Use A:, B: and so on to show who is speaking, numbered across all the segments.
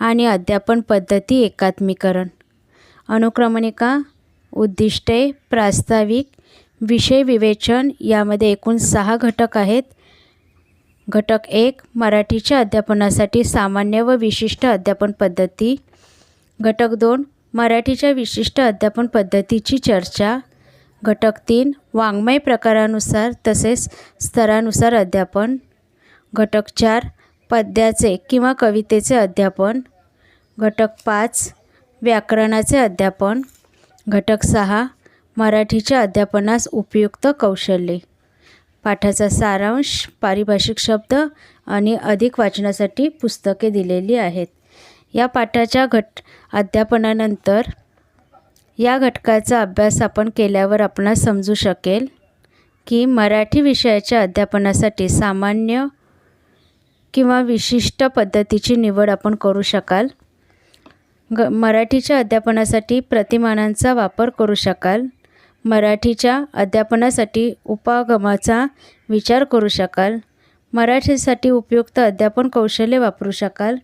A: आणि अध्यापन पद्धती एकात्मीकरण. अनुक्रमणिका उद्दिष्टे प्रास्ताविक विषय विवेचन यामध्ये एकूण सहा घटक आहेत. घटक एक मराठीच्या अध्यापनासाठी सामान्य व विशिष्ट अध्यापन पद्धती. घटक दोन मराठीच्या विशिष्ट अध्यापन पद्धतीची चर्चा. घटक तीन वाङ्मय प्रकारानुसार तसेच स्तरानुसार अध्यापन. घटक चार पद्याचे किंवा कवितेचे अध्यापन. घटक पाच व्याकरणाचे अध्यापन. घटक सहा मराठीच्या अध्यापनास उपयुक्त कौशल्ये. पाठाचा सारांश पारिभाषिक शब्द आणि अधिक वाचनासाठी पुस्तके दिलेली आहेत. या पाठाच्या घट अध्यापनानंतर या घटकाचा अभ्यास आपण केल्यावर आपणास समजू शकेल की मराठी विषयाच्या अध्यापनासाठी सामान्य किंवा विशिष्ट पद्धतीची निवड आपण करू शकाल. ग मराठीच्या अध्यापनासाठी प्रतिमानांचा वापर करू शकाल. मराठीच्या अध्यापनासाठी उपागमाचा विचार करू शकाल. मराठीसाठी उपयुक्त अध्यापन कौशल्य वापरू शकाल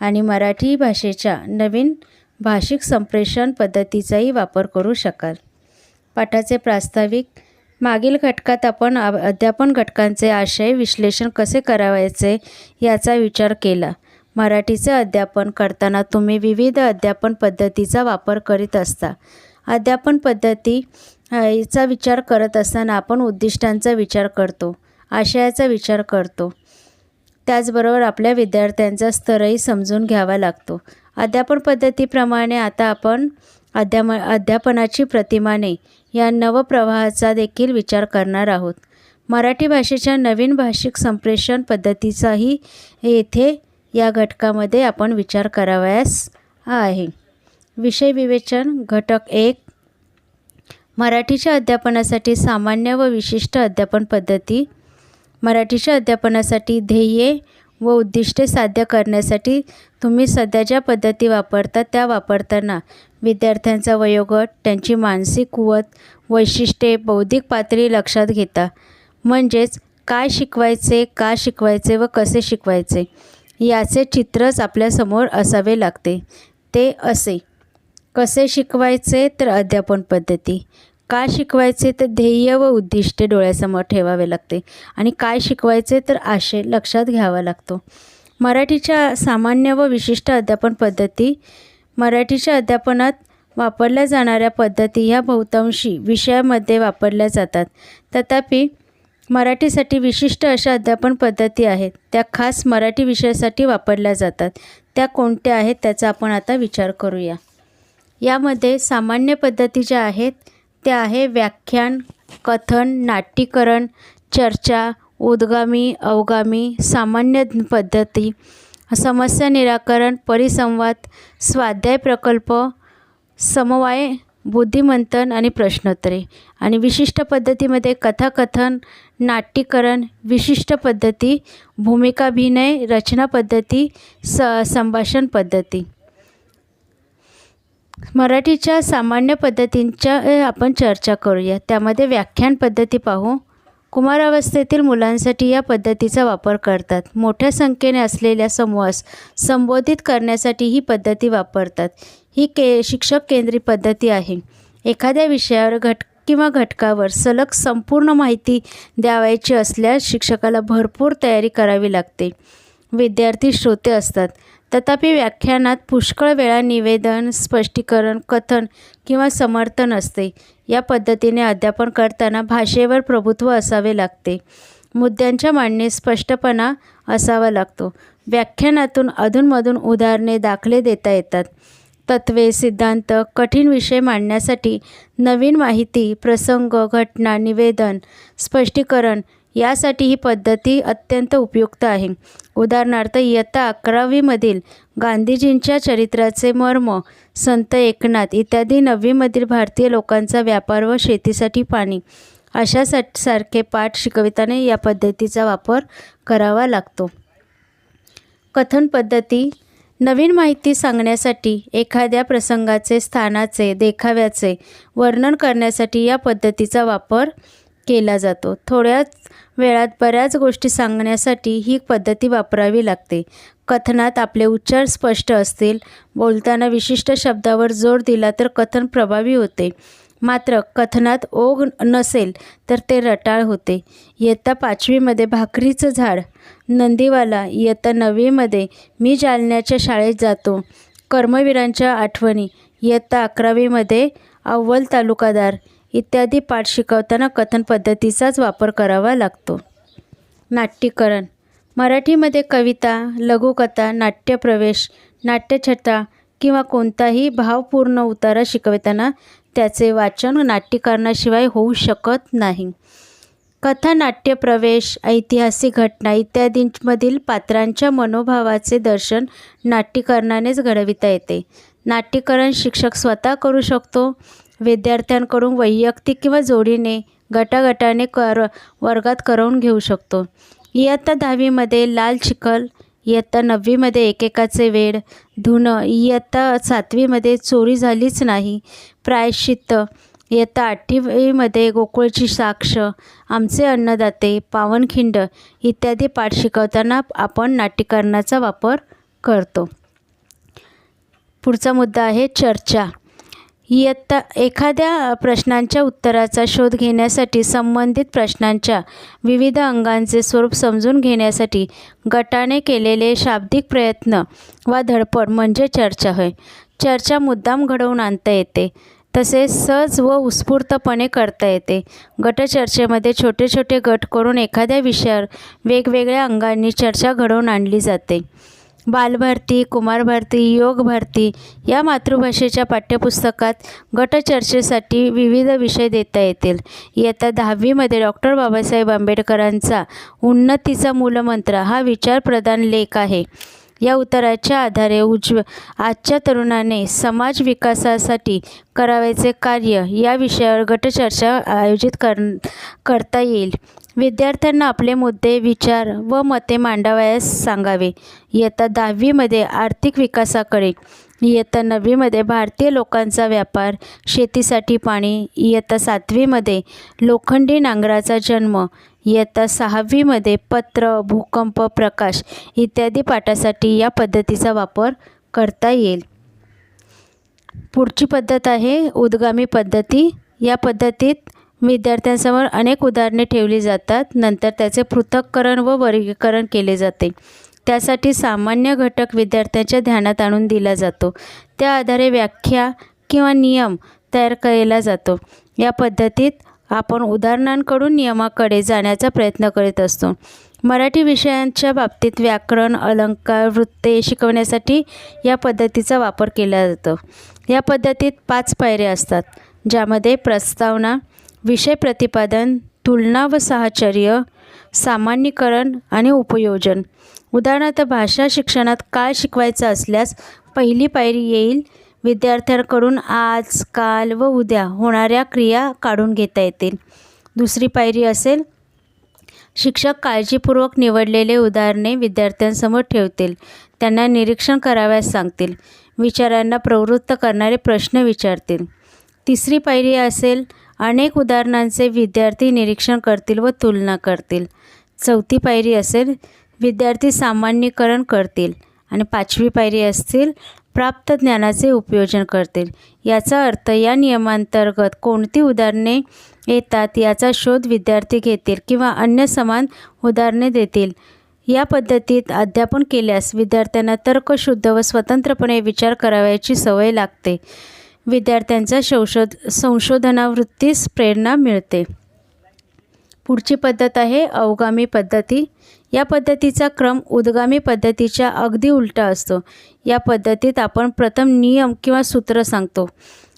A: आणि मराठी भाषेच्या नवीन भाषिक संप्रेषण पद्धतीचाही वापर करू शकाल. पाठाचे प्रास्ताविक मागील घटकात आपण अध्यापन घटकांचे आशय विश्लेषण कसे करावायचे याचा विचार केला. मराठीचे अध्यापन करताना तुम्ही विविध अध्यापन पद्धतीचा वापर करीत असता. अध्यापन पद्धतीचा विचार करत असताना आपण उद्दिष्टांचा विचार करतो आशयाचा विचार करतो. त्याचबरोबर आपल्या विद्यार्थ्यांचा स्तरही समजून घ्यावा लागतो. अध्यापन पद्धतीप्रमाणे आता आपण अध्याम अध्यापनाची प्रतिमाने या नवप्रवाहाचा देखील विचार करणार आहोत. मराठी भाषेच्या नवीन भाषिक संप्रेषण पद्धतीचाही येथे या घटकामध्ये आपण विचार करावयास आहे. विषय विवेचन घटक एक मराठीच्या अध्यापनासाठी सामान्य व विशिष्ट अध्यापन पद्धती मराठीच्या अध्यापनासाठी ध्येये व उद्दिष्टे साध्य करण्यासाठी तुम्ही सध्या ज्या पद्धती वापरता त्या वापरताना विद्यार्थ्यांचा वयोगट त्यांची मानसिक कुवत वैशिष्ट्ये बौद्धिक पातळी लक्षात घेता. म्हणजेच काय शिकवायचे का शिकवायचे व कसे शिकवायचे? याचे चित्रच आपल्यासमोर असावे लागते. ते असे. कसे शिकवायचे तर अध्यापन पद्धती. का शिकवायचे तर ध्येय व उद्दिष्टे डोळ्यासमोर ठेवावे लागते. आणि काय शिकवायचे तर आशय लक्षात घ्यावा लागतो. मराठीच्या सामान्य व विशिष्ट अध्यापन पद्धती. मराठीच्या अध्यापनात वापरल्या जाणाऱ्या पद्धती ह्या बहुतांशी विषयामध्ये वापरल्या जातात. तथापि मराठीसाठी विशिष्ट अशा अध्यापन पद्धती आहेत. त्या खास मराठी विषयासाठी वापरल्या जातात. त्या कोणत्या आहेत त्याचा आपण आता विचार करूया. यामध्ये सामान्य पद्धती ज्या आहेत त्या आहे व्याख्यान कथन नाट्यीकरण चर्चा उद्गामी अवगामी सामान्य पद्धती समस्या निराकरण परिसंवाद स्वाध्याय प्रकल्प समवाय बुद्धिमंथन आणि प्रश्नोत्तरे. आणि विशिष्ट पद्धतीमध्ये कथाकथन नाट्यीकरण विशिष्ट पद्धती भूमिकाभिनय रचना पद्धती स संभाषण पद्धती. मराठीच्या सामान्य पद्धतींच्या आपण चर्चा करूया. त्यामध्ये व्याख्यान पद्धती पाहू. कुमारावस्थेतील मुलांसाठी या पद्धतीचा वापर करतात. मोठ्या संख्येने असलेल्या समूहास संबोधित करण्यासाठी ही पद्धती वापरतात. ही के शिक्षक केंद्री पद्धती आहे. एखाद्या विषयावर घट किंवा घटकावर सलग संपूर्ण माहिती द्यावायची असल्यास शिक्षकाला भरपूर तयारी करावी लागते. विद्यार्थी श्रोते असतात. तथापि व्याख्यानात पुष्कळ वेळा निवेदन स्पष्टीकरण कथन किंवा समर्थन असते. या पद्धतीने अध्यापन करताना भाषेवर प्रभुत्व असावे लागते. मुद्द्यांच्या मांडणीत स्पष्टपणा असावा लागतो. व्याख्यानातून अधूनमधून उदाहरणे दाखले देता येतात. तत्वे सिद्धांत कठीण विषय मांडण्यासाठी नवीन माहिती प्रसंग घटना निवेदन स्पष्टीकरण यासाठी ही पद्धती अत्यंत उपयुक्त आहे. उदाहरणार्थ इयत्ता अकरावीमधील गांधीजींच्या चरित्राचे मर्म संत एकनाथ इत्यादी नववीमधील भारतीय लोकांचा व्यापार व शेतीसाठी पाणी अशा सा सारखे पाठ शिकविताना या पद्धतीचा वापर करावा लागतो. कथन पद्धती नवीन माहिती सांगण्यासाठी एखाद्या प्रसंगाचे स्थानाचे देखाव्याचे वर्णन करण्यासाठी या पद्धतीचा वापर केला जातो. थोड्याच वेळात बऱ्याच गोष्टी सांगण्यासाठी ही पद्धती वापरावी लागते. कथनात आपले उच्चार स्पष्ट असतील बोलताना विशिष्ट शब्दावर जोर दिला तर कथन प्रभावी होते. मात्र कथनात ओघ नसेल तर ते रटाळ होते. इयत्ता पाचवीमध्ये भाकरीचं झाड. नंदीवाला इयत्ता नववीमध्ये मी जालन्याच्या शाळेत जातो. कर्मवीरांच्या आठवणी. इयत्ता अकरावीमध्ये अव्वल तालुकादार. इत्यादी पाठ शिकवताना कथन पद्धतीचाच वापर करावा लागतो. नाट्यकरण. मराठीमध्ये कविता लघुकथा नाट्यप्रवेश नाट्यछटा किंवा कोणताही भावपूर्ण उतारा शिकवताना त्याचे वाचन नाट्यकारणाशिवाय होऊ शकत नाही. कथा नाट्यप्रवेश ऐतिहासिक घटना इत्यादींमधील पात्रांच्या मनोभावाचे दर्शन नाट्यकरणानेच घडविता येते. नाट्यकरण शिक्षक स्वतः करू शकतो. विद्यार्थ्यांकडून वैयक्तिक किंवा जोडीने गटागटाने कर वर्गात करवून घेऊ शकतो. इयत्ता दहावीमध्ये लाल चिखल इयत्ता नववीमध्ये एकेकाचे वेड धुणं इयत्ता सातवीमध्ये चोरी झालीच नाही. प्रायश्चित्त इयत्ता आठवीमध्ये गोकुळची साक्ष आमचे अन्नदाते पावनखिंड इत्यादी पाठ शिकवताना आपण नाट्यकरणाचा वापर करतो. पुढचा मुद्दा आहे चर्चा. इयत्ता एखाद्या प्रश्नांच्या उत्तराचा शोध घेण्यासाठी संबंधित प्रश्नांच्या विविध अंगांचे स्वरूप समजून घेण्यासाठी गटाने केलेले शाब्दिक प्रयत्न वा धडपड म्हणजे चर्चा होय. चर्चा मुद्दाम घडवून आणता येते. तसेच सहज व उत्स्फूर्तपणे करता येते. गटचर्चेमध्ये छोटे छोटे गट करून एखाद्या विषयावर वेगवेगळ्या अंगांनी चर्चा घडवून आणली जाते. बालभारती कुमारभारती योग भारती या मातृभाषेच्या पाठ्यपुस्तकात गटचर्चेसाठी विविध विषय देता येतील. इयत्ता दहावीमध्ये डॉक्टर बाबासाहेब आंबेडकरांचा उन्नतीचा मूलमंत्र हा विचारप्रधान लेख आहे. या उत्तराच्या आधारे उज्ज्व आजच्या तरुणाने समाज विकासासाठी करावयाचे कार्य या विषयावर गटचर्चा आयोजित कर करता येईल. विद्यार्थ्यांना आपले मुद्दे विचार व मते मांडावयास सांगावे. इयत्ता दहावीमध्ये आर्थिक विकासाकडे. इयत्ता नववीमध्ये भारतीय लोकांचा व्यापार शेतीसाठी पाणी. इयत्ता सातवीमध्ये लोखंडी नांगराचा जन्म. इयत्ता सहावीमध्ये पत्र भूकंप प्रकाश इत्यादी पाठासाठी या पद्धतीचा वापर करता येईल. पुढची पद्धत आहे उद्गामी पद्धती. या पद्धतीत विद्यार्थ्यांसमोर अनेक उदाहरणे ठेवली जातात. नंतर त्याचे पृथक्करण व वर्गीकरण केले जाते. त्यासाठी सामान्य घटक विद्यार्थ्यांच्या ध्यानात आणून दिला जातो. त्या आधारे व्याख्या किंवा नियम तयार केला जातो. या पद्धतीत आपण उदाहरणांकडून नियमाकडे जाण्याचा प्रयत्न करीत असतो. मराठी विषयांच्या बाबतीत व्याकरण अलंकार वृत्ते शिकवण्यासाठी या पद्धतीचा वापर केला जातो. या पद्धतीत पाच पायऱ्या असतात ज्यामध्ये प्रस्तावना विषय प्रतिपादन तुलना व साहचर्य सामान्यीकरण आणि उपयोजन. उदाहरणार्थ भाषा शिक्षणात काय शिकवायचं असल्यास पहिली पायरी येईल विद्यार्थ्यांकडून आज काल व उद्या होणाऱ्या क्रिया काढून घेता येतील. दुसरी पायरी असेल शिक्षक काळजीपूर्वक निवडलेले उदाहरणे विद्यार्थ्यांसमोर ठेवतील. त्यांना निरीक्षण कराव्यास सांगतील. विचारांना प्रवृत्त करणारे प्रश्न विचारतील. तिसरी पायरी असेल अनेक उदाहरणांचे विद्यार्थी निरीक्षण करतील व तुलना करतील. चौथी पायरी असेल विद्यार्थी सामान्यीकरण करतील आणि पाचवी पायरी असतील प्राप्त ज्ञानाचे उपयोजन करतील. याचा अर्थ या नियमांतर्गत कोणती उदाहरणे येतात याचा शोध विद्यार्थी घेतील किंवा अन्य समान उदाहरणे देतील. या पद्धतीत अध्यापन केल्यास विद्यार्थ्यांना तर्कशुद्ध व स्वतंत्रपणे विचार करावयाची सवय लागते. विद्यार्थ्यांचा संशोध संशोधनावृत्तीस प्रेरणा मिळते. पुढची पद्धत आहे अवगामी पद्धती. या पद्धतीचा क्रम उद्गामी पद्धतीच्या अगदी उलटा असतो. या पद्धतीत आपण प्रथम नियम किंवा सूत्र सांगतो.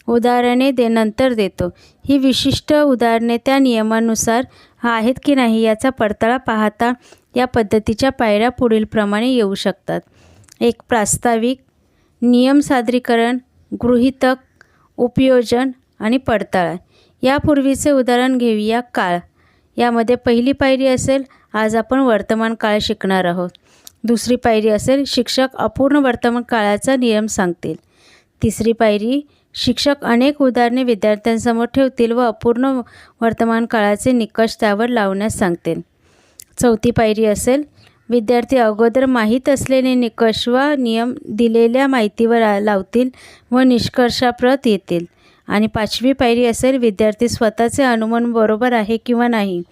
A: उदाहरणे दे नंतर देतो. ही विशिष्ट उदाहरणे त्या नियमानुसार आहेत की नाही याचा पडताळा पाहता या पद्धतीच्या पायऱ्या पुढीलप्रमाणे येऊ शकतात. एक प्रास्ताविक नियम सादरीकरण गृहीतक उपयोजन आणि पडताळा. यापूर्वीचे उदाहरण घेऊया काळ. यामध्ये पहिली पायरी असेल आज आपण वर्तमान काळ शिकणार आहोत. दुसरी पायरी असेल शिक्षक अपूर्ण वर्तमान काळाचा नियम सांगतील. तिसरी पायरी शिक्षक अनेक उदाहरणे विद्यार्थ्यांसमोर ठेवतील व अपूर्ण वर्तमान काळाचे निकष त्यावर लावण्यास सांगतील. चौथी पायरी असेल विद्यार्थी अगोदर माहीत असलेले निकष व नियम दिलेल्या माहितीवर लावतील व निष्कर्षाप्रत येतील. आणि पाचवी पायरी असेल विद्यार्थी स्वतःचे अनुमान बरोबर आहे किंवा नाही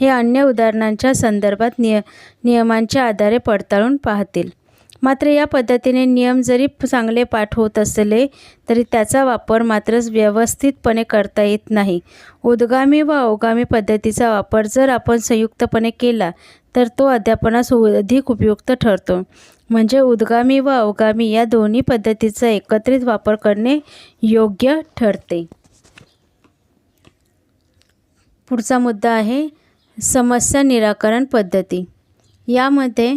A: हे अन्य उदाहरणांच्या संदर्भात निय नियमांच्या आधारे पडताळून पाहतील. मात्र या पद्धतीने नियम जरी चांगले पाठ होत असले तरी त्याचा वापर मात्र व्यवस्थितपणे करता येत नाही. उद्गामी व अवगामी पद्धतीचा वापर जर आपण संयुक्तपणे केला तर तो अध्यापनास अधिक उपयुक्त ठरतो. म्हणजे उद्गामी व अवगामी या दोन्ही पद्धतीचा एकत्रित वापर करणे योग्य ठरते. पुढचा मुद्दा आहे समस्या निराकरण पद्धती. यामध्ये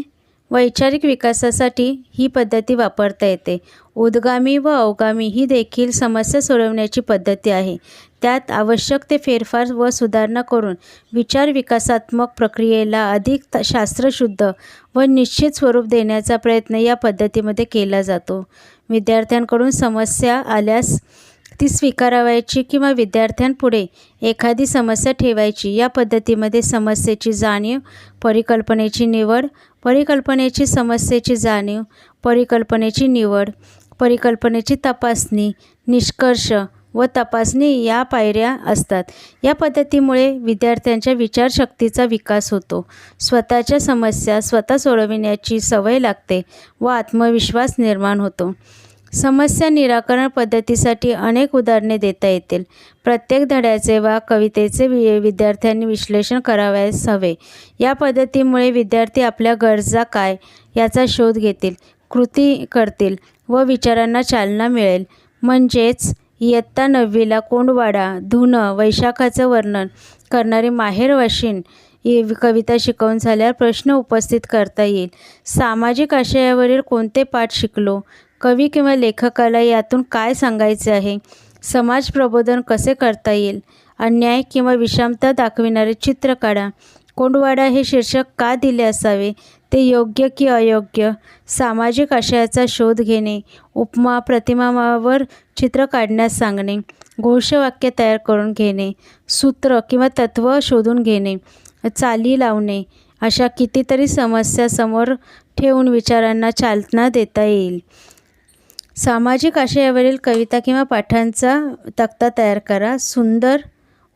A: वैचारिक विकासासाठी ही पद्धती वापरता येते. उद्गामी व अवगामी ही देखील समस्या सोडवण्याची पद्धती आहे. त्यात आवश्यक ते फेरफार व सुधारणा करून विचार विकासात्मक प्रक्रियेला अधिक त- शास्त्रशुद्ध व निश्चित स्वरूप देण्याचा प्रयत्न या पद्धतीमध्ये केला जातो. विद्यार्थ्यांकडून समस्या आल्यास ती स्वीकारावायची किंवा विद्यार्थ्यांपुढे एखादी समस्या ठेवायची या पद्धतीमध्ये समस्येची जाणीव परिकल्पनेची निवड परिकल्पनेची समस्येची जाणीव परिकल्पनेची निवड परिकल्पनेची तपासणी निष्कर्ष व तपासणी या पायऱ्या असतात. या पद्धतीमुळे विद्यार्थ्यांच्या विचारशक्तीचा विकास होतो. स्वतःच्या समस्या स्वतः सोडविण्याची सवय लागते व आत्मविश्वास निर्माण होतो. समस्या निराकरण पद्धतीसाठी अनेक उदाहरणे देता येतील. प्रत्येक धड्याचे वा कवितेचे वि विद्यार्थ्यांनी विश्लेषण करावयास हवे. या पद्धतीमुळे विद्यार्थी आपल्या गरजा काय याचा शोध घेतील कृती करतील व विचारांना चालना मिळेल. म्हणजेच इयत्ता नववीला कोंडवाडा धुणं वैशाखाचं वर्णन करणारी माहेर वाशिन कविता शिकवून झाल्यावर प्रश्न उपस्थित करता येईल. सामाजिक आशयावरील कोणते पाठ शिकलो? कवी किंवा लेखकाला यातून काय सांगायचे आहे? समाज प्रबोधन कसे करता येईल? अन्याय किंवा विषमता दाखविणारे चित्र काढा. कोंडवाडा हे शीर्षक का दिले असावे? ते योग्य की अयोग्य? सामाजिक आशयाचा शोध घेणे उपमा प्रतिमावर चित्र काढण्यास सांगणे घोषवाक्य तयार करून घेणे सूत्र किंवा तत्त्व शोधून घेणे चाली लावणे अशा कितीतरी समस्या समोर ठेवून विचारांना चालना देता येईल. सामाजिक आशयावरील कविता किंवा पाठांचा तक्ता तयार करा. सुंदर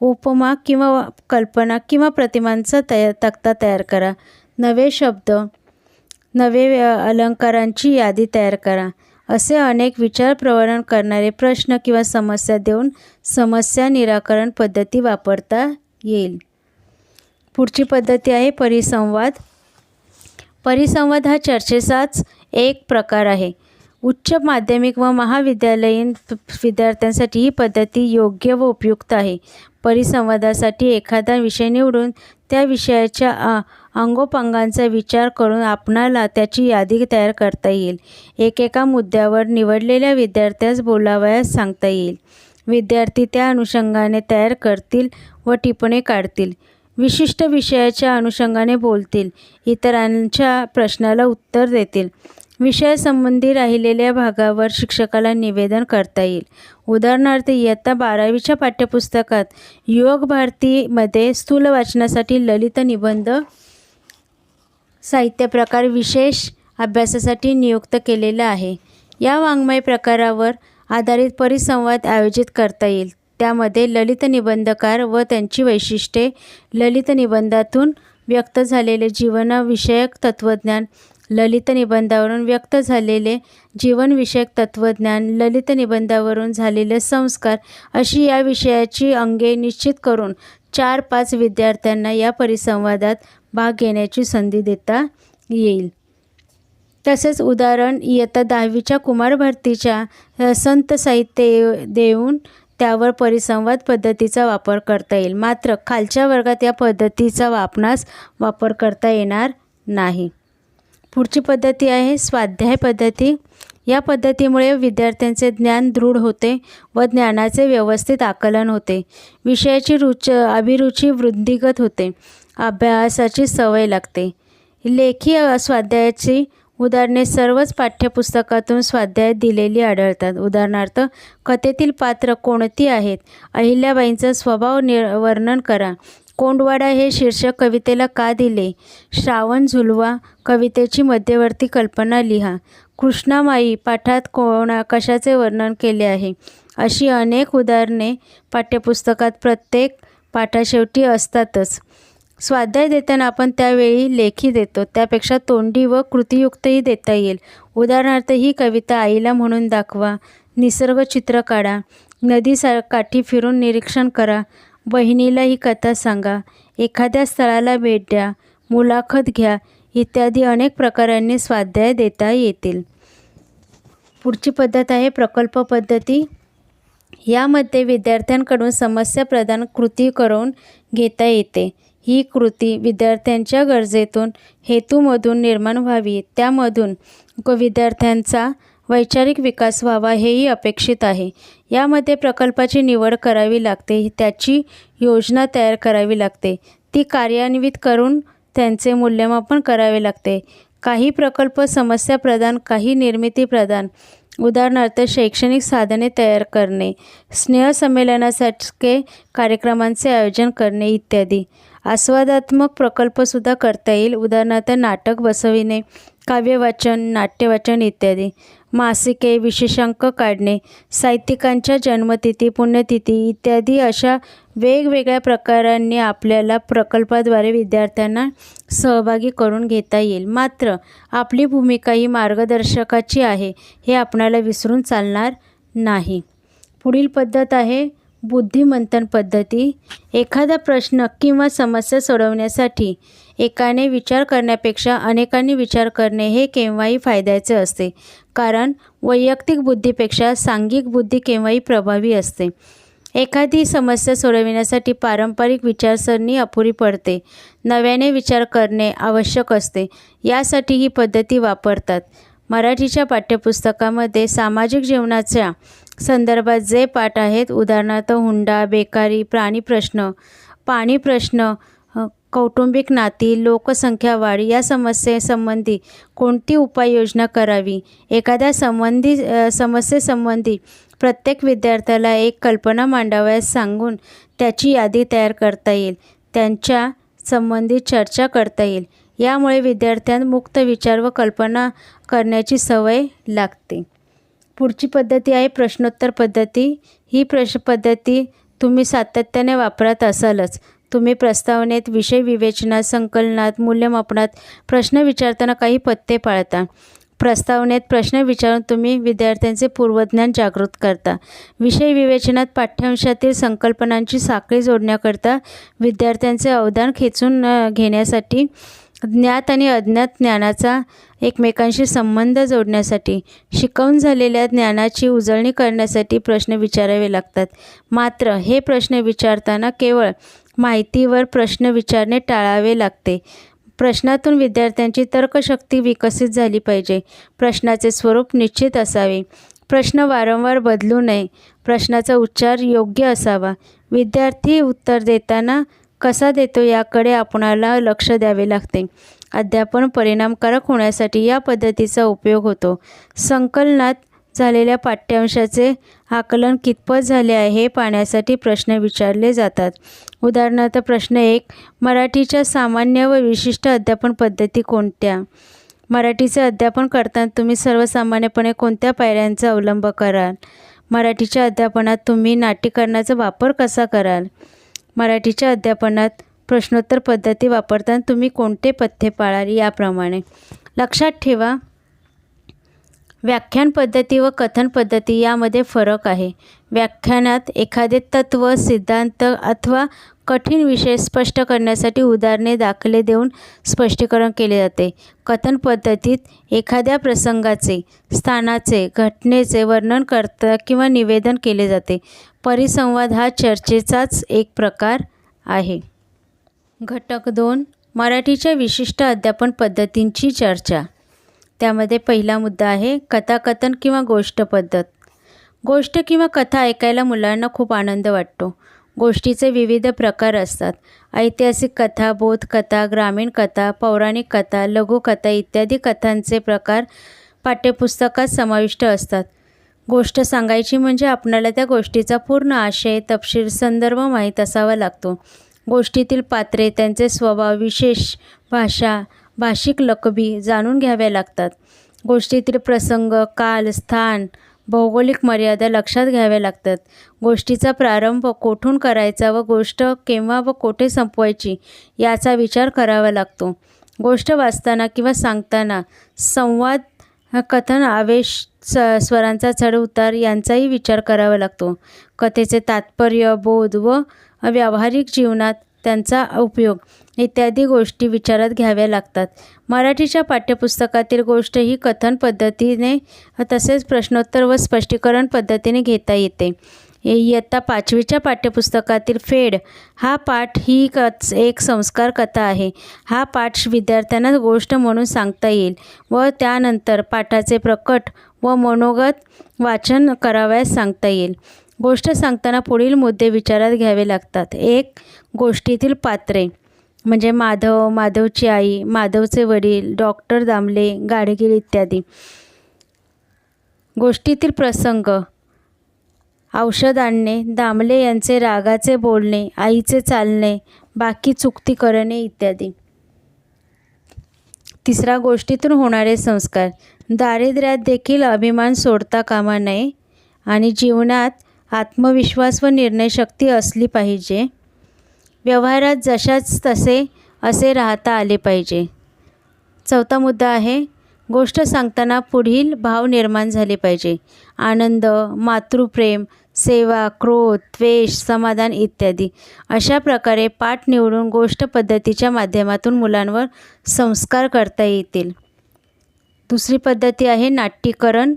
A: उपमा किंवा कल्पना किंवा प्रतिमांचा तया तक्ता तयार करा. नवे शब्द नवे अलंकारांची यादी तयार करा. असे अनेक विचार प्रवरण करणारे प्रश्न किंवा समस्या देऊन समस्या निराकरण पद्धती वापरता येईल. पुढची पद्धती आहे परिसंवाद. परिसंवाद हा चर्चेचाच एक प्रकार आहे. उच्च माध्यमिक व महाविद्यालयीन विद्यार्थ्यांसाठी ही पद्धती योग्य व उपयुक्त आहे. परिसंवादासाठी एखादा विषय निवडून त्या विषयाच्या आ- अंगोपांगांचा विचार करून आपणाला त्याची यादी तयार करता येईल. एकेका मुद्द्यावर निवडलेल्या विद्यार्थ्यास बोलावयास सांगता येईल. विद्यार्थी त्या अनुषंगाने तयार करतील व टिपणे काढतील. विशिष्ट विषयाच्या अनुषंगाने बोलतील. इतरांच्या प्रश्नाला उत्तर देतील. विषयासंबंधी राहिलेल्या भागावर शिक्षकाला निवेदन करता येईल. उदाहरणार्थ इयत्ता बारावीच्या पाठ्यपुस्तकात योग भारतीमध्ये स्थूल वाचनासाठी ललित निबंध साहित्य प्रकार विशेष अभ्यासासाठी नियुक्त केलेला आहे. या वाङ्मय प्रकारावर आधारित परिसंवाद आयोजित करता येईल. त्यामध्ये ललित निबंधकार व त्यांची वैशिष्ट्ये ललित निबंधातून व्यक्त झालेले जीवनविषयक तत्त्वज्ञान ललित निबंधावरून व्यक्त झालेले जीवनविषयक तत्त्वज्ञान ललित निबंधावरून झालेले संस्कार अशी या विषयाची अंगे निश्चित करून चार पाच विद्यार्थ्यांना या परिसंवादात भाग घेण्याची संधी देता येईल. तसेच उदाहरण इयत्ता दहावीच्या कुमार भारतीच्या संत साहित्य देऊन त्यावर परिसंवाद पद्धतीचा वापर करता येईल. मात्र खालच्या वर्गात या पद्धतीचा वापनास वापर करता येणार नाही. पुढची पद्धती आहे स्वाध्याय पद्धती. या पद्धतीमुळे विद्यार्थ्यांचे ज्ञान दृढ होते व ज्ञानाचे व्यवस्थित आकलन होते. विषयाची रुच अभिरुची वृद्धिगत होते. अभ्यासाची सवय लागते. लेखी स्वाध्यायाची उदाहरणे सर्वच पाठ्यपुस्तकातून स्वाध्याय दिलेली आढळतात. उदाहरणार्थ कथेतील पात्र कोणती आहेत? अहिल्याबाईंचा स्वभाव नि वर्णन करा. कोंडवाडा हे शीर्षक कवितेला का दिले? श्रावण झुलवा कवितेची मध्यवर्ती कल्पना लिहा. कृष्णामाई पाठात कोणा कशाचे वर्णन केले आहे? अशी अनेक उदाहरणे पाठ्यपुस्तकात प्रत्येक पाठाशेवटी असतातच. स्वाध्याय देताना आपण त्यावेळी लेखी देतो. त्यापेक्षा तोंडी व कृतीयुक्तही देता येईल. उदाहरणार्थ ही कविता आईला म्हणून दाखवा. निसर्ग चित्र काढा. नदी सा काठी फिरून निरीक्षण करा. बहिणीला ही कथा सांगा. एखाद्या स्थळाला भेट द्या. मुलाखत घ्या. इत्यादी अनेक प्रकारांनी स्वाध्याय देता येतील. पुढची पद्धत आहे प्रकल्प पद्धती. यामध्ये विद्यार्थ्यांकडून समस्या प्रदान कृती करून घेता येते. ही कृती विद्यार्थ्यांच्या गरजेतून हेतूमधून निर्माण व्हावी. त्यामधून विद्यार्थ्यांचा वैचारिक विकास व्हावा हेही अपेक्षित आहे. यामध्ये प्रकल्पाची निवड करावी लागते त्याची योजना तयार करावी लागते. ती कार्यान्वित करून त्यांचे मूल्यमापन करावे लागते. काही प्रकल्प समस्या प्रदान काही निर्मिती प्रदान. उदाहरणार्थ शैक्षणिक साधने तयार करणे स्नेहसंमेलनासारखे कार्यक्रमांचे आयोजन करणे इत्यादी. आस्वादात्मक प्रकल्पसुद्धा करता येईल. उदाहरणार्थ नाटक बसविणे काव्यवाचन नाट्यवाचन इत्यादी. मासिके विशेषांक काढणे साहित्यिकांच्या जन्मतिथी पुण्यतिथी इत्यादी अशा वेगवेगळ्या प्रकारांनी आपल्याला प्रकल्पाद्वारे विद्यार्थ्यांना सहभागी करून घेता येईल. मात्र आपली भूमिका ही मार्गदर्शकाची आहे हे आपणाला विसरून चालणार नाही. पुढील पद्धत आहे बुद्धिमंथन पद्धती. एखादा प्रश्न किंवा समस्या सोडवण्यासाठी एकाने विचार करण्यापेक्षा अनेकांनी विचार करणे हे केव्हाही फायद्याचे असते. कारण वैयक्तिक बुद्धीपेक्षा सांघिक बुद्धी केव्हाही प्रभावी असते. एखादी समस्या सोडविण्यासाठी पारंपरिक विचारसरणी अपुरी पडते. नव्याने विचार करणे आवश्यक असते. यासाठी ही पद्धती वापरतात. मराठीच्या पाठ्यपुस्तकामध्ये सामाजिक जीवनाच्या संदर्भात जे पाठ आहेत उदाहरणार्थ हुंडा बेकारी प्राणी प्रश्न पाणी प्रश्न कौटुंबिक नाती लोकसंख्या वाढ या समस्येसंबंधी कोणती उपाययोजना करावी? एखाद्या संबंधी समस्येसंबंधी प्रत्येक विद्यार्थ्याला एक कल्पना मांडावयास सांगून त्याची यादी तयार करता येईल. त्यांच्या संबंधित चर्चा करता येईल. यामुळे विद्यार्थ्यांत मुक्त विचार व कल्पना करण्याची सवय लागते. पुढची पद्धती आहे प्रश्नोत्तर पद्धती. ही प्रश्न पद्धती तुम्ही सातत्याने वापरत असालच. तुम्ही प्रस्तावनेत विषय विवेचनात संकलनात मूल्यमापनात प्रश्न विचारताना काही पत्ते पाळता. प्रस्तावनेत प्रश्न विचारून तुम्ही विद्यार्थ्यांचे पूर्वज्ञान जागृत करता. विषय विवेचनात पाठ्यांशातील संकल्पनांची साखळी जोडण्याकरता विद्यार्थ्यांचे अवधान खेचून घेण्यासाठी ज्ञात आणि अज्ञात ज्ञानाचा एकमेकांशी संबंध जोडण्यासाठी शिकवून झालेल्या ज्ञानाची उजळणी करण्यासाठी प्रश्न विचारावे लागतात. मात्र हे प्रश्न विचारताना केवळ माहितीवर प्रश्न विचारणे टाळावे लागते. प्रश्नातून विद्यार्थ्यांची तर्कशक्ती विकसित झाली पाहिजे. प्रश्नाचे स्वरूप निश्चित असावे. प्रश्न वारंवार बदलू नये. प्रश्नाचा उच्चार योग्य असावा. विद्यार्थी उत्तर देताना कसा देतो याकडे आपणाला लक्ष द्यावे लागते. अध्यापन परिणामकारक होण्यासाठी या पद्धतीचा उपयोग होतो. संकलनात झालेल्या पाठ्यांशाचे आकलन कितपत झाले आहे हे पाहण्यासाठी प्रश्न विचारले जातात. उदाहरणार्थ प्रश्न एक मराठीच्या सामान्य व विशिष्ट अध्यापन पद्धती कोणत्या? मराठीचे अध्यापन करताना तुम्ही सर्वसामान्यपणे कोणत्या पायऱ्यांचा अवलंब कराल? मराठीच्या अध्यापनात तुम्ही नाट्यकरणाचा वापर कसा कराल? मराठीच्या अध्यापनात प्रश्नोत्तर पद्धती वापरताना तुम्ही कोणते पथ्य पाळाल याप्रमाणे. लक्षात ठेवा व्याख्यान पद्धती व कथन पद्धती यामध्ये फरक आहे. व्याख्यानात एखादे तत्त्व सिद्धांत अथवा कठीण विषय स्पष्ट करण्यासाठी उदाहरणे दाखले देऊन स्पष्टीकरण केले जाते. कथन पद्धतीत एखाद्या प्रसंगाचे स्थानाचे घटनेचे वर्णन करता किंवा निवेदन केले जाते. परिसंवाद हा चर्चेचाच एक प्रकार आहे. घटक दोन मराठीच्या विशिष्ट अध्यापन पद्धतींची चर्चा. त्यामध्ये पहिला मुद्दा आहे कथाकथन किंवा गोष्ट पद्धत. गोष्ट किंवा कथा ऐकायला मुलांना खूप आनंद वाटतो. गोष्टीचे विविध प्रकार असतात. ऐतिहासिक कथा बोधकथा ग्रामीण कथा पौराणिक कथा लघुकथा इत्यादी कथांचे प्रकार पाठ्यपुस्तकात समाविष्ट असतात. गोष्ट सांगायची म्हणजे आपणाला त्या गोष्टीचा पूर्ण आशय तपशील संदर्भ माहीत असावा लागतो. गोष्टीतील पात्रे त्यांचे स्वभाव विशेष भाषा भाषिक लकबी जाणून घ्याव्या लागतात. गोष्टीतील प्रसंग काल स्थान भौगोलिक मर्यादा लक्षात घ्याव्या लागतात. गोष्टीचा प्रारंभ कोठून करायचा व गोष्ट केव्हा व कोठे संपवायची याचा विचार करावा लागतो. गोष्ट वाचताना किंवा सांगताना संवाद कथन आवेश स स्वरांचा चढउतार यांचाही विचार करावा लागतो. कथेचे तात्पर्य बोध व व्यावहारिक जीवनात त्यांचा उपयोग इत्यादी गोष्टी विचारात घ्याव्या लागतात. मराठीच्या पाठ्यपुस्तकातील गोष्ट ही कथन पद्धतीने तसेच प्रश्नोत्तर व स्पष्टीकरण पद्धतीने घेता येते. इयत्ता पाचवीच्या पाठ्यपुस्तकातील फेड हा पाठ ही कच एक संस्कार कथा आहे. हा पाठ विद्यार्थ्यांना गोष्ट म्हणून सांगता येईल व त्यानंतर पाठाचे प्रकट व मनोगत वाचन करावयास सांगता येईल. गोष्ट सांगताना पुढील मुद्दे विचारात घ्यावे लागतात. एक गोष्टीतील पात्रे. म्हणजे माधव माधवची आई माधवचे वडील डॉक्टर दामले गाडगीळ इत्यादी. गोष्टीतील प्रसंग. औषध आणणे दामले यांचे रागाचे बोलणे आईचे चालणे बाकी चुकती करणे इत्यादी. तिसरा गोष्टीतून होणारे संस्कार. दारिद्र्यात देखील अभिमान सोडता कामा नये आणि जीवनात आत्मविश्वास व निर्णयशक्ती असली पाहिजे. व्यवहारात जशाच तसे असे राहता आले पाहिजे. चौथा मुद्दा आहे गोष्ट सांगताना पुढील भाव निर्माण झाले पाहिजे. आनंद मातृप्रेम सेवा क्रोध द्वेष समाधान इत्यादी. अशा प्रकारे पाठ निवडून गोष्ट पद्धतीच्या माध्यमातून मुलांवर संस्कार करता येतील. दुसरी पद्धती आहे नाट्यीकरण.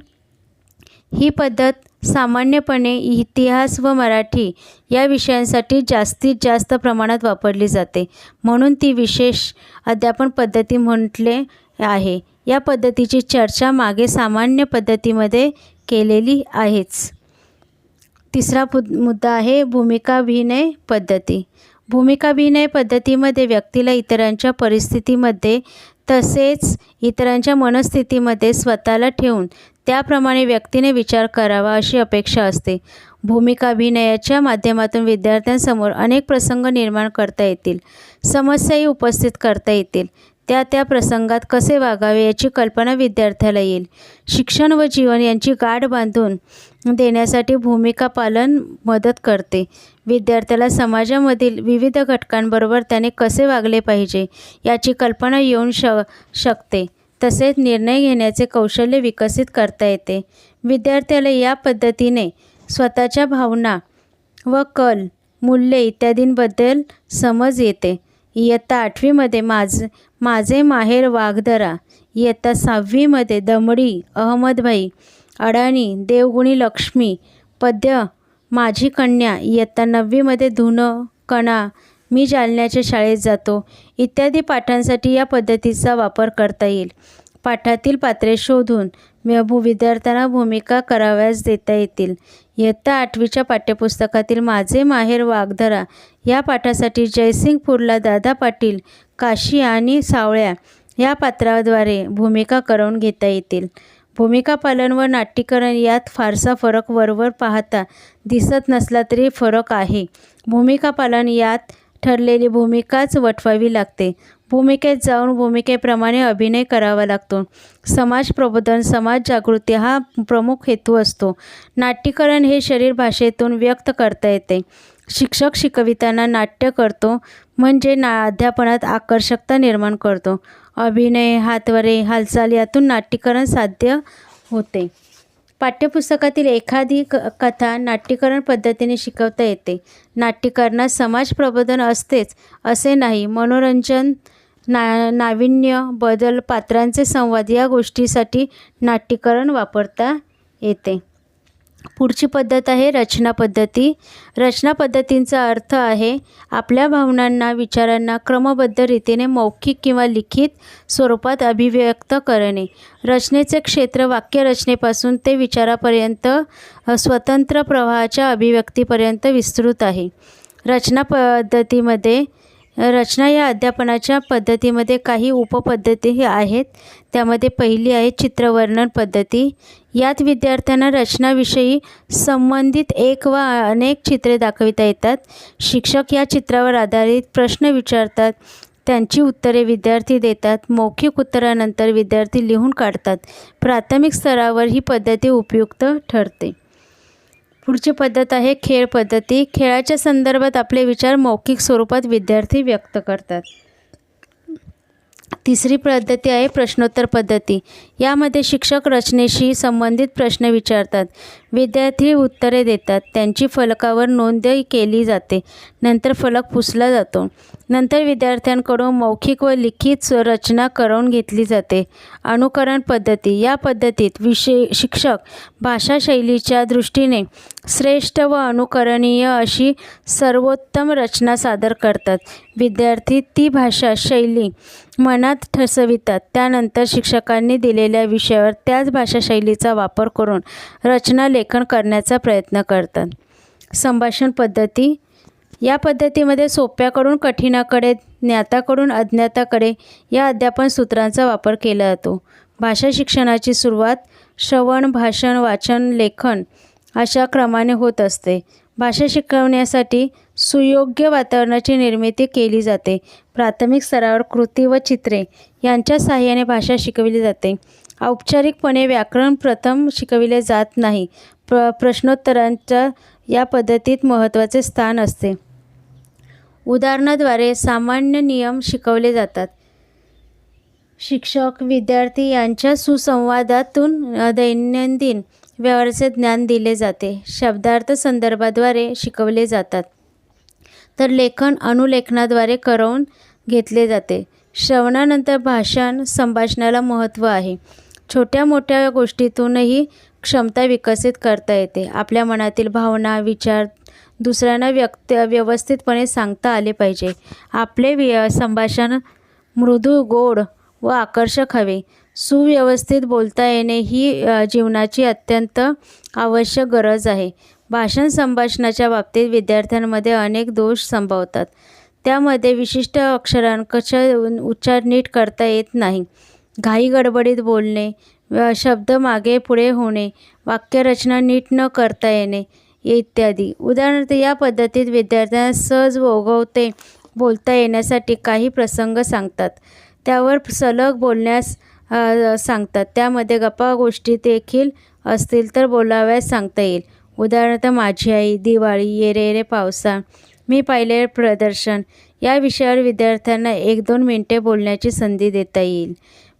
A: ही पद्धत सामान्यपणे इतिहास व मराठी या विषयांसाठी जास्तीत जास्त प्रमाणात वापरली जाते. म्हणून ती विशेष अध्यापन पद्धती म्हटले आहे. या पद्धतीची चर्चा मागे सामान्य पद्धतीमध्ये केलेली आहेच. तिसरा पु मुद्दा आहे भूमिकाभिनय पद्धती. भूमिकाभिनय पद्धतीमध्ये व्यक्तीला इतरांच्या परिस्थितीमध्ये तसेच इतरांच्या मनस्थितीमध्ये स्वतःला ठेवून त्याप्रमाणे व्यक्तीने विचार करावा अशी अपेक्षा असते. भूमिकाभिनयाच्या माध्यमातून विद्यार्थ्यांसमोर अनेक प्रसंग निर्माण करता येतील. समस्याही उपस्थित करता येतील. त्या त्या प्रसंगात कसे वागावे याची कल्पना विद्यार्थ्याला येईल. शिक्षण व जीवन यांची गाठ बांधून देण्यासाठी भूमिका पालन मदत करते. विद्यार्थ्याला समाजामधील विविध घटकांबरोबर त्याने कसे वागले पाहिजे याची कल्पना येऊन श शकते. तसेच निर्णय घेण्याचे कौशल्य विकसित करता येते. विद्यार्थ्याला या पद्धतीने स्वतःच्या भावना व कल मूल्ये इत्यादींबद्दल समज येते. इयत्ता आठवीमध्ये माझ माझे माहेर वाघदरा. इयत्ता सहावीमध्ये दमडी अहमदभाई अडाणी देवगुणी लक्ष्मी पद्य माझी कन्या. इयत्ता नववीमध्ये धुनं कणा मी जालन्याच्या शाळेत जातो. इत्यादी पाठांसाठी या पद्धतीचा वापर करता येईल. पाठातील पात्रे शोधून भू विद्यार्थ्यांना भूमिका कराव्यास देता येतील. इयत्ता आठवीच्या पाठ्यपुस्तकातील माझे माहेर वाघधरा या पाठासाठी जयसिंगपूरला दादा पाटील काशी आणि सावळ्या या पात्राद्वारे भूमिका करवून घेता येतील. भूमिका पालन व नाट्यकरण यात फारसा फरक वरवर पाहता दिसत नसला तरी फरक आहे. भूमिका पालन यात ठरलेली भूमिकाच वठवावी लागते. भूमिकेत जाऊन भूमिकेप्रमाणे अभिनय करावा लागतो. समाज प्रबोधन समाज जागृती हा प्रमुख हेतू असतो. नाट्यकरण हे शरीर भाषेतून व्यक्त करता येते. शिक्षक शिकविताना नाट्य करतो म्हणजे ना अध्यापनात आकर्षकता निर्माण करतो. अभिनय हातवरे हालचाल यातून नाट्यकरण साध्य होते. पाठ्यपुस्तकातील एखादी क कथा नाट्यकरण पद्धतीने शिकवता येते. नाट्यकरणात समाज प्रबोधन असतेच असे नाही. मनोरंजन ना नाविन्य बदल पात्रांचे संवाद या गोष्टीसाठी नाट्यकरण वापरता येते. पुढची पद्धत आहे रचना पद्धती. रचना पद्धतींचा अर्थ आहे आपल्या भावनांना विचारांना क्रमबद्ध रीतीने मौखिक किंवा लिखित स्वरूपात अभिव्यक्त करणे. रचनेचे क्षेत्र वाक्यरचनेपासून ते विचारापर्यंत स्वतंत्र प्रवाहाच्या अभिव्यक्तीपर्यंत विस्तृत आहे. रचना पद्धतीमध्ये रचना या अध्यापनाच्या पद्धतीमध्ये काही उपपद्धती आहेत. त्यामध्ये पहिली आहे चित्रवर्णन पद्धती. यात विद्यार्थ्यांना रचनाविषयी संबंधित एक वा अनेक चित्रे दाखविता येतात. शिक्षक या चित्रावर आधारित प्रश्न विचारतात. त्यांची उत्तरे विद्यार्थी देतात. मौखिक उत्तरानंतर विद्यार्थी लिहून काढतात. प्राथमिक स्तरावर ही पद्धती उपयुक्त ठरते. पुढची पद्धत आहे खेळ पद्धती. खेळाच्या संदर्भात आपले विचार मौखिक स्वरूपात विद्यार्थी व्यक्त करतात. तिसरी पद्धती आहे प्रश्नोत्तर पद्धती. यामध्ये शिक्षक रचनेशी संबंधित प्रश्न विचारतात. विद्यार्थी उत्तरे देतात. त्यांची फलकावर नोंदही केली जाते. नंतर फलक पुसला जातो. नंतर विद्यार्थ्यांकडून मौखिक व लिखित रचना करून घेतली जाते. अनुकरण पद्धती. या पद्धतीत विषय शिक्षक भाषाशैलीच्या दृष्टीने श्रेष्ठ व अनुकरणीय अशी सर्वोत्तम रचना सादर करतात. विद्यार्थी ती भाषा शैली मनात ठसवितात. त्यानंतर शिक्षकांनी दिलेल्या विषयावर त्याच भाषाशैलीचा वापर करून रचना लेखन करण्याचा प्रयत्न करतात. संभाषण पद्धती. या पद्धतीमध्ये सोप्याकडून कठीणाकडे ज्ञाताकडून अज्ञाताकडे या अध्यापन सूत्रांचा वापर केला जातो. भाषा शिक्षणाची सुरुवात श्रवण भाषण वाचन लेखन अशा क्रमाने होत असते. भाषा शिकवण्यासाठी सुयोग्य वातावरणाची निर्मिती केली जाते. प्राथमिक स्तरावर कृती व चित्रे यांच्या सहाय्याने भाषा शिकवली जाते. औपचारिकपणे व्याकरण प्रथम शिकविले जात नाही. प्र प्रश्नोत्तरांच्या या पद्धतीत महत्त्वाचे स्थान असते. उदाहरणाद्वारे सामान्य नियम शिकवले जातात. शिक्षक विद्यार्थी यांच्या सुसंवादातून दैनंदिन व्यवहाराचे ज्ञान दिले जाते. शब्दार्थ संदर्भाद्वारे शिकवले जातात. तर लेखन अनुलेखनाद्वारे करवून घेतले जाते. श्रवणानंतर भाषण संभाषणाला महत्त्व आहे. छोट्या मोठ्या गोष्टीतूनही क्षमता विकसित करता येते. आपल्या मनातील भावना विचार दुसऱ्यांना व्यक्त व्यवस्थितपणे सांगता आले पाहिजे. आपले वि संभाषण मृदू गोड व आकर्षक हवे. सुव्यवस्थित बोलता येणे ही जीवनाची अत्यंत आवश्यक गरज आहे. भाषण संभाषणाच्या बाबतीत विद्यार्थ्यांमध्ये अनेक दोष संभवतात. त्यामध्ये विशिष्ट अक्षरांकाचे उच्चार नीट करता येत नाही. घाई गडबडीत बोलणे शब्द मागे पुढे होणे वाक्यरचना नीट न करता येणे इत्यादी. उदाहरणार्थ या पद्धतीत विद्यार्थ्यांना सहज ओघवते बोलता येण्यासाठी काही प्रसंग सांगतात. त्यावर सलग बोलण्यास सांगतात. त्यामध्ये गप्पा गोष्टी देखील असतील तर बोलाव्यास सांगता येईल. उदाहरणार्थ माझी आई दिवाळी येरे येरे पावसा मी पाहिले प्रदर्शन. या विषयावर विद्यार्थ्यांना एक दोन मिनटे बोलण्याची संधी देता येईल.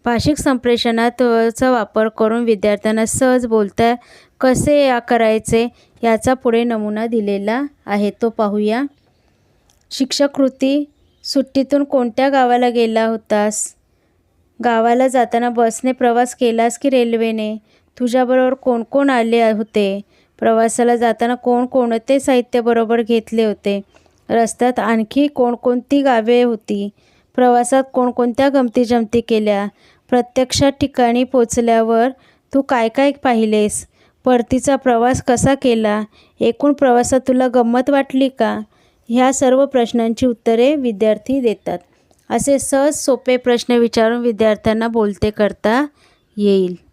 A: भाषिक संप्रेषणात चा वापर करून विद्यार्थ्यांना सहज बोलता कसे या करायचे याचा पुढे नमुना दिलेला आहे तो पाहूया. शिक्षक कृती सुट्टीतून कोणत्या गावाला गेला होतास? गावाला जाताना बसने प्रवास केलास की रेल्वेने? तुझ्याबरोबर कोण कोण आले होते? प्रवासाला जाताना कोण कोणते साहित्य बरोबर घेतले होते? रस्त्यात आणखी कोणकोणती गावे होती? प्रवासात कोणकोणत्या गमती जमती केल्या? प्रत्यक्षात ठिकाणी पोचल्यावर तू काय काय पाहिलेस? परतीचा प्रवास कसा केला? एकूण प्रवासात तुला गंमत वाटली का? ह्या सर्व प्रश्नांची उत्तरे विद्यार्थी देतात. असे सहज सोपे प्रश्न विचारून विद्यार्थ्यांना बोलते करता येईल.